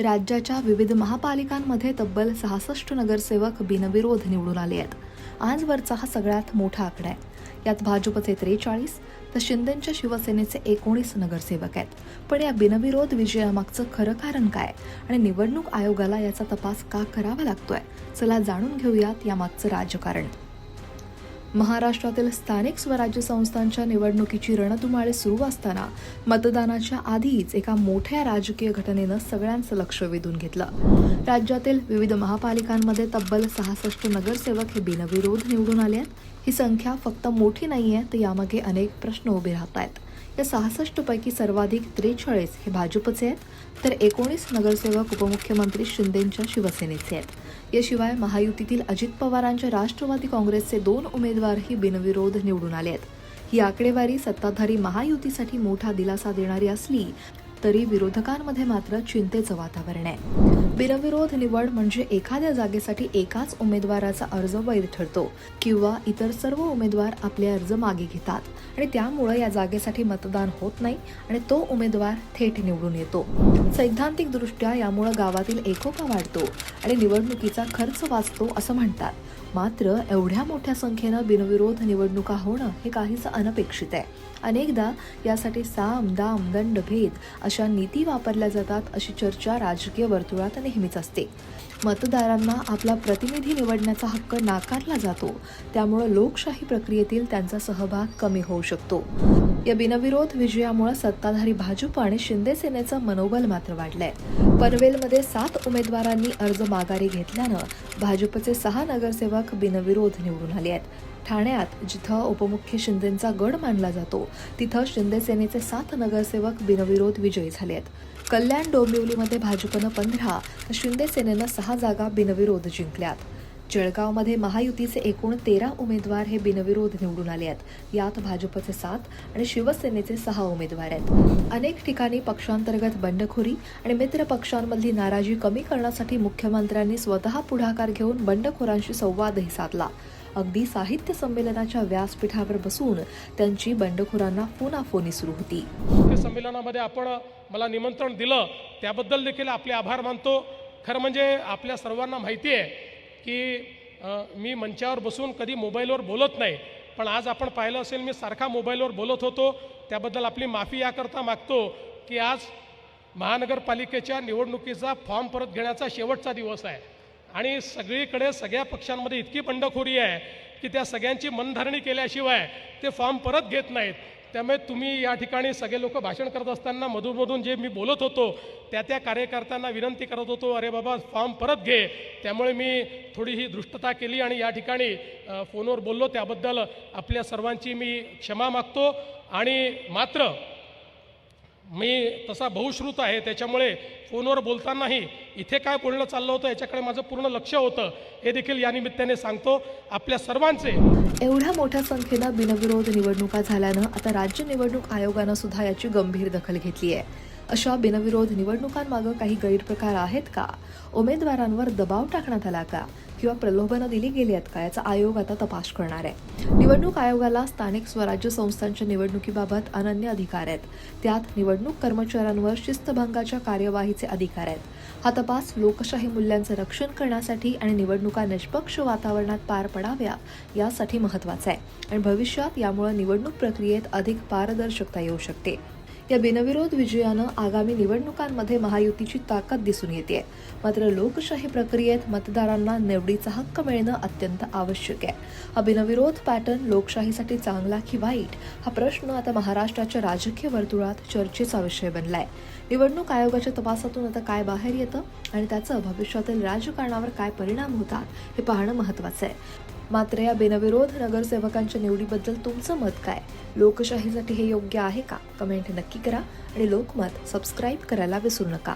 राज्याच्या विविध महापालिकांमध्ये तब्बल सहासष्ट नगरसेवक बिनविरोध निवडून आले आहेत. आजवरचा हा सगळ्यात मोठा आकडा आहे. यात भाजपचे त्रेचाळीस तर शिंदेच्या शिवसेनेचे एकोणीस नगरसेवक आहेत. पण या बिनविरोध विजयामागचं खरं कारण काय? आणि निवडणूक आयोगाला याचा तपास का करावा लागतोय? चला जाणून घेऊयात यामागचं राजकारण. महाराष्ट्रातील स्थानिक स्वराज्य संस्थांच्या निवडणुकीची रणधुमाळे सुरू असताना मतदानाच्या आधीच एका मोठ्या राजकीय घटनेनं सगळ्यांचं लक्ष वेधून घेतलं. राज्यातील विविध महापालिकांमध्ये तब्बल सहासष्ट नगरसेवक हे बिनविरोध निवडून आले आहेत. ही संख्या फक्त मोठी नाही आहे तर यामागे अनेक प्रश्न उभे राहत आहेत या सहासष्टपैकी सर्वाधिक त्रेचाळीस हे भाजपचे आहेत तर एकोणीस नगरसेवक उपमुख्यमंत्री शिंदेंच्या शिवसेनेचे आहेत. याशिवाय महायुतीतील अजित पवारांच्या राष्ट्रवादी काँग्रेसचे दोन उमेदवारही बिनविरोध निवडून आले आहेत. ही आकडेवारी सत्ताधारी महायुतीसाठी मोठा दिलासा देणारी असली तरी विरोधकांमध्ये मात्र चिंतेचं वातावरण आहे. बिनविरोध निवड म्हणजे एखाद्या जागेसाठी एकाच उमेदवाराचा अर्ज वैध ठरतो किंवा इतर सर्व उमेदवार आपले अर्ज मागे घेतात आणि त्यामुळे या जागेसाठी मतदान होत नाही आणि तो उमेदवार थेट निवडून येतो. सैद्धांतिकदृष्ट्या यामुळे गावातील एकोपा वाढतो आणि निवडणुकीचा खर्च वाचतो असं म्हणतात. मात्र एवढ्या मोठ्या संख्येनं बिनविरोध निवडणुका होणं हे काहीच अनपेक्षित आहे. अनेकदा यासाठी साम दाम दंड भेद अशा नीती वापरल्या जातात अशी चर्चा राजकीय वर्तुळात नेहमीच असते. मतदारांना आपला प्रतिनिधी निवडण्याचा हक्क नाकारला जातो. त्यामुळं लोकशाही प्रक्रियेतील त्यांचा सहभाग कमी होऊ शकतो. या बिनविरोध विजयामुळे सत्ताधारी भाजप आणि शिंदे सेनेचं मनोबल मात्र वाढलंय. पनवेलमध्ये सात उमेदवारांनी अर्ज माघारी घेतल्यानं भाजपचे सहा नगरसेवक बिनविरोध निवडून आले आहेत. ठाण्यात जिथं उपमुख्य शिंदेचा गड मानला जातो तिथं शिंदे सेनेचे सात नगरसेवक बिनविरोध विजयी झाले आहेत. कल्याण डोंबिवलीमध्ये भाजपनं पंधरा तर शिंदे सेनेनं सहा जागा बिनविरोध जिंकल्यात. जळगावमध्ये महायुतीचे एकूण तेरा उमेदवार हे बिनविरोध निवडून आले आहेत. यात भाजपचे सात आणि शिवसेनेचे सहा उमेदवार आहेत. अनेक ठिकाणी पक्षांतर्गत बंडखोरी आणि मित्र पक्षांमधली नाराजी कमी करण्यासाठी मुख्यमंत्र्यांनी स्वतः पुढाकार घेऊन बंडखोरांशी संवादही साधला. अगदी साहित्य संमेलनाच्या व्यासपीठावर बसून त्यांची बंडखोरांना फोनाफोनी सुरू होती. संमेलनामध्ये आपण मला निमंत्रण दिलं त्याबद्दल देखील आपले आभार मानतो. खरं म्हणजे आपल्या सर्वांना माहिती आहे की मी मंचावर बसून कधी मोबाईलवर बोलत नाही. पण आज आपण पाहिलं असेल मी सारखा मोबाईलवर बोलत होतो. त्याबद्दल आपली माफी याकरता मागतो की आज महानगरपालिकेच्या निवडणुकीचा फॉर्म परत घेण्याचा शेवटचा दिवस आहे. आणि सगळीकडे सगळ्या पक्षांमध्ये इतकी बंडखोरी आहे की त्या सगळ्यांची मनधरणी केल्याशिवाय ते फॉर्म परत घेत नाहीत. त्यामुळे तुम्ही या ठिकाणी सगळे लोक भाषण करत असताना मधूनमधून जे मी बोलत होतो त्या त्या कार्यकर्त्यांना विनंती करत होतो अरे बाबा फॉर्म परत घे. त्यामुळे मी थोडी ही दृष्टता केली आणि या ठिकाणी फोनवर बोललो. त्याबद्दल आपल्या सर्वांची मी क्षमा मागतो. आणि मात्र मी तसा बहुश्रुत आहे त्याच्यामुळे फोनवर बोलतानाही इथे काय बोलणं चाललं होतं याच्याकडे माझं पूर्ण लक्ष होतं हे देखील या निमित्ताने सांगतो. आपल्या सर्वांचे एवढ्या मोठ्या संख्येनं बिनविरोध निवडणुका झाल्यानं आता राज्य निवडणूक आयोगानं सुद्धा याची गंभीर दखल घेतली आहे अशा बिनविरोध निवडणुकांमागं काही गैरप्रकार आहेत का? उमेदवारांवर दबाव टाकण्यात आला का? किंवा प्रलोभनं दिली गेली आहेत का? याचा आयोग आता तपास करणार आहे. निवडणूक आयोगाला स्थानिक स्वराज्य संस्थांच्या निवडणुकीबाबत अनन्य अधिकार आहेत. त्यात निवडणूक कर्मचाऱ्यांवर शिस्तभंगाच्या कार्यवाहीचे अधिकार आहेत. हा तपास लोकशाही मूल्यांचं रक्षण करण्यासाठी आणि निवडणुका निष्पक्ष वातावरणात पार पडाव्या यासाठी महत्त्वाचा आहे. आणि भविष्यात यामुळे निवडणूक प्रक्रियेत अधिक पारदर्शकता येऊ शकते. या बिनविरोध विजयानं आगामी निवडणुकांमध्ये महायुतीची ताकद दिसून येते. मात्र लोकशाही प्रक्रियेत मतदारांना निवडीचा हक्क मिळणं अत्यंत आवश्यक आहे. हा बिनविरोध पॅटर्न लोकशाहीसाठी चांगला की वाईट हा प्रश्न आता महाराष्ट्राच्या राजकीय वर्तुळात चर्चेचा विषय बनलाय. निवडणूक आयोगाच्या तपासातून आता काय बाहेर येतं आणि त्याचं भविष्यातील राजकारणावर काय परिणाम होतात हे पाहणं महत्वाचं आहे. मात्र या बिनविरोध नगरसेवकांच्या निवडीबद्दल तुमचं मत काय? लोकशाहीसाठी हे योग्य आहे का? कमेंट नक्की करा आणि लोकमत सबस्क्राईब करायला विसरू नका.